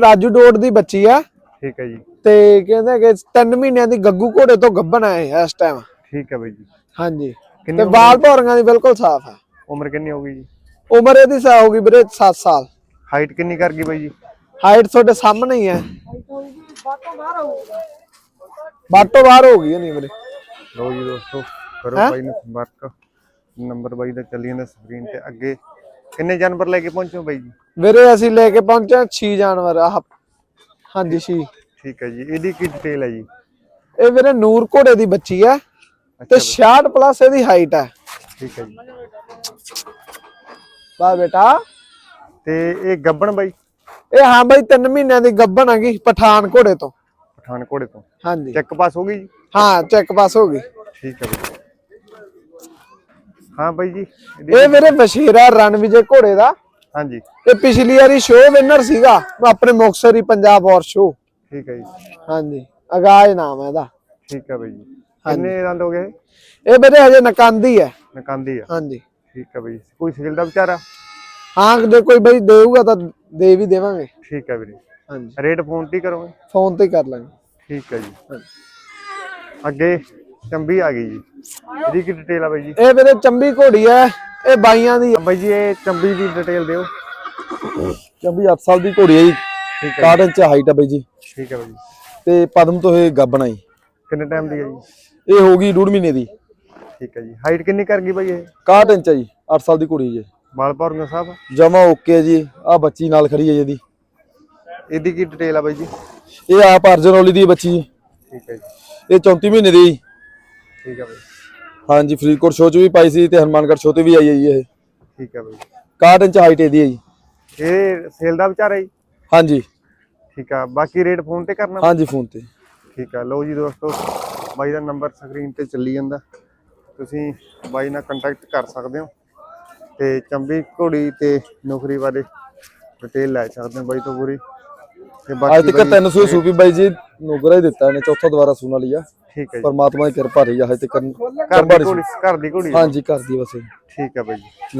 ਰਾਜੂ ਡੋੜ ਦੀ ਬੱਚੀ ਆ। ਠੀਕ ਹੈ ਜੀ। ਤੇ ਕਹਿੰਦੇ ਕਿ 3 ਮਹੀਨਿਆਂ ਦੀ ਗੱਗੂ ਘੋੜੇ ਤੋਂ ਗੱਭਣ ਆਏ ਇਸ ਟਾਈਮ ਠੀਕ ਹੈ ਬਾਈ ਜੀ। ਹਾਂਜੀ। ਤੇ ਵਾਲ ਭੌਰੀਆਂ ਦੀ ਬਿਲਕੁਲ ਸਾਫ਼ ਆ। ਉਮਰ ਕਿੰਨੀ ਹੋ ਗਈ ਜੀ? ਉਮਰ ਇਹਦੀ ਸਾ ਹੋ ਗਈ ਵੀਰੇ 7 ਸਾਲ। ਹਾਈਟ ਕਿੰਨੀ ਕਰ ਗਈ ਬਾਈ ਜੀ? ਹਾਈਟ ਤੁਹਾਡੇ ਸਾਹਮਣੇ ਹੀ ਹੈ ਬਾਟੋ ਬਾਹਰ ਹੋ ਗਈ ਨਹੀਂ ਵੀਰੇ। ਲਓ ਜੀ ਦੋਸਤੋ ਕਰੋ? ਬਾਈ ਨੂੰ ਸੰਪਰਕ। ਨੰਬਰ ਬਾਈ ਦਾ ਚੱਲੀ ਜਾਂਦਾ ਸਕਰੀਨ ਤੇ ਅੱਗੇ। ਕਿੰਨੇ ਜਾਨਵਰ ਲੈ ਕੇ ਪਹੁੰਚੋ ਬਾਈ ਜੀ? ਵੀਰੇ ਅਸੀਂ ਲੈ ਕੇ ਪਹੁੰਚੇ 6 ਜਾਨਵਰ ਆਹ। ਹਾਂਜੀ 6 ਠੀਕ ਹੈ ਜੀ ਇਹਦੀ ਕੀ ਡਿਟੇਲ ਹੈ ਜੀ? ਇਹ ਵੀਰੇ ਨੂਰ ਘੋੜੇ ਦੀ ਬੱਚੀ ਹੈ ਤੇ 66 ਪਲੱਸ ਇਹਦੀ ਹਾਈਟ ਹੈ। ਠੀਕ ਹੈ ਜੀ। ਵਾਹ ਬੇਟਾ। ਤੇ ਇਹ ਗੱਬਣ ਬਾਈ? ਇਹ ਹਾਂ ਬਾਈ 3 ਮਹੀਨਿਆਂ ਦੀ ਗੱਭਣ ਹੈਗੀ ਪਠਾਨ ਘੋੜੇ ਤੋਂ। ਪਠਾਨ ਘੋੜੇ ਤੋਂ। ਹਾਂਜੀ। ਚੈੱਕ ਪਾਸ ਹੋ ਗਈ ਜੀ? ਹਾਂ ਚੈੱਕ ਪਾਸ ਹੋ ਗਈ। ਠੀਕ ਹੈ ਬਾਈ ਹਾਂ ਬਾਈ ਜੀ ਇਹ ਵੀਰੇ ਬਸ਼ੀਰਾ ਰਨ ਵਿਜੇ ਘੋੜੇ ਦਾ। ਹਾਂਜੀ। ਇਹ ਪਿਛਲੀ ਵਾਰੀ ਸ਼ੋਅ ਵਿਨਰ ਸੀਗਾ ਆਪਣੇ ਮੁਕਤਸਰੀ ਪੰਜਾਬ ਔਰ ਸ਼ੋਅ ਠੀਕ ਹੈ ਜੀ। ਹਾਂਜੀ ਆਗਾਜ਼ ਨਾਮ ਹੈ ਇਹਦਾ। ਠੀਕ ਹੈ ਬਾਈ ਜੀ। ਕਿੰਨੇ ਦੰਦ ਹੋ ਗਏ? ਇਹ ਵੀਰੇ ਹਜੇ ਨਕਾਂਦੀ ਹੈ। ਨਕਾਂਦੀ ਆ। ਹਾਂਜੀ। ਠੀਕ ਹੈ ਬਾਈ ਕੋਈ ਸਿਗਲ ਦਾ ਵਿਚਾਰਾ ਹਾਂ ਜੇ ਕੋਈ ਬਈ ਦੇਊਗਾ ਤਾਂ ਦੇ ਵੀ ਦੇਵਾਂਗੇ। ਠੀਕ ਹੈ ਵੀਰੇ। ਹਾਂਜੀ। ਰੇਟ ਫੋਨ ਤੇ ਹੀ ਕਰੋਗੇ? ਫੋਨ ਤੇ ਹੀ ਕਰ ਲਾਂਗੇ। ਠੀਕ ਹੈ ਜੀ। ਅੱਗੇ ਚੰਬੀ ਆ ਗਈ ਜੀ। ਇਹਦੀ ਕੀ ਡਿਟੇਲ ਆ ਬਾਈ ਜੀ? ਇਹ ਵੀਰੇ ਚੰਬੀ ਘੋੜੀ ਹੈ। ਇਹ ਬਾਈਆਂ ਦੀ ਬਾਈ ਜੀ ਇਹ ਚੰਬੀ ਦੀ ਡਿਟੇਲ ਦਿਓ। ਚੰਬੀ 8 ਸਾਲ ਦੀ ਘੋੜੀ ਹੈ ਜੀ। ਠੀਕ ਹੈ। 61 ਇੰਚ ਹਾਈਟ ਹੈ ਬਾਈ ਜੀ। ਠੀਕ ਹੈ ਬਾਈ ਜੀ। ਤੇ ਪਦਮ ਤੋਂ ਇਹ ਗੱਬਣਾ ਜੀ। ਕਿੰਨੇ ਟਾਈਮ ਦੀ ਹੈ ਜੀ? ਇਹ ਹੋ ਗਈ ਡੂਢ ਮਹੀਨੇ ਦੀ। ਠੀਕ ਹੈ ਜੀ। ਹਾਈਟ ਕਿੰਨੀ ਕਰ ਗਈ ਬਾਈ ਇਹ? 61 ਇੰਚ ਹੈ ਜੀ 8 ਸਾਲ ਦੀ ਘੋੜੀ ਹੈ ਜੀ। ਵਾਲ ਭੌਰੀਆਂ ਸਾਹਿਬ? ਜਮਾ ਓਕੇ ਹੈ ਜੀ। ਆ ਬੱਚੀ ਨਾਲ ਖੜੀ ਹੈ ਜੀ ਇਹਦੀ। ਇਹਦੀ ਕੀ ਡਿਟੇਲ ਆ ਬਾਈ ਜੀ? ਇਹ ਆਪ ਅਰਜਨੋਲੀ ਦੀ ਬੱਚੀ ਜੀ। ਠੀਕ ਹੈ ਜੀ। ਇਹ 34 ਮਹੀਨੇ ਦੀ। ਠੀਕ ਹੈ ਬਾਈ। ਹਾਂਜੀ ਫਰੀਦਕੋਟ ਸ਼ੋਅ 'ਚ ਵੀ ਪਾਈ ਸੀ ਤੇ ਹਨੂਮਾਨਗੜ੍ਹ ਸ਼ੋਅ ਤੇ ਵੀ ਆਈ ਹੈ ਜੀ ਇਹ। ਠੀਕ ਹੈ ਬਾਈ। 61 ਇੰਚ ਹਾਈਟ ਇਹਦੀ ਹੈ ਜੀ। ਇਹ ਸੇਲ ਦਾ ਵਿਚਾਰਾ ਜੀ? ਹਾਂਜੀ। ਠੀਕ ਆ ਬਾਕੀ ਰੇਟ ਫੋਨ ਤੇ ਕਰਨਾ? ਹਾਂਜੀ ਫੋਨ ਤੇ। ਠੀਕ ਆ ਲਓ ਜੀ ਦੋਸਤੋ ਬਾਈ ਦਾ ਨੰਬਰ ਸਕਰੀਨ ਤੇ ਚੱਲੀ ਜਾਂਦਾ। ਤੁਸੀਂ ਬਾਈ ਨਾਲ ਕੰਟੈਕਟ ਕਰ ਸਕਦੇ ਹੋ। ਤੇ ਚੰਬੀ ਘੋੜੀ ਤੇ ਨੌਕਰੀ ਬਾਰੇ ਡਿਟੇਲ ਲੈ ਸਕਦੇ ਹੋ ਬਾਈ ਤੋਂ ਪੂਰੀ। ਤੇ ਅੱਜ ਬਾਕੀ ਤੱਕ ਬਾਈ- 300 ਸੂਪੀ ਬਾਈ ਜੀ ਨੋਗਰਾ ਹੀ ਦਿੱਤਾ ਇਹਨੇ ਚੌਥਾ ਦੁਬਾਰਾ ਸੂਣਾ ਲਿਆ ਠੀਕ ਹੈ ਜੀ ਪਰਮਾਤਮਾ ਦੀ ਕਿਰਪਾ ਰਹੀ ਆ ਹਜੇ ਤੱਕ ਘਰ ਦੀ ਘੋੜੀ ਘਰ ਦੀ ਘੋੜੀ। ਹਾਂਜੀ ਇਹ। ਠੀਕ ਹੈ ਬਾਈ ਜੀ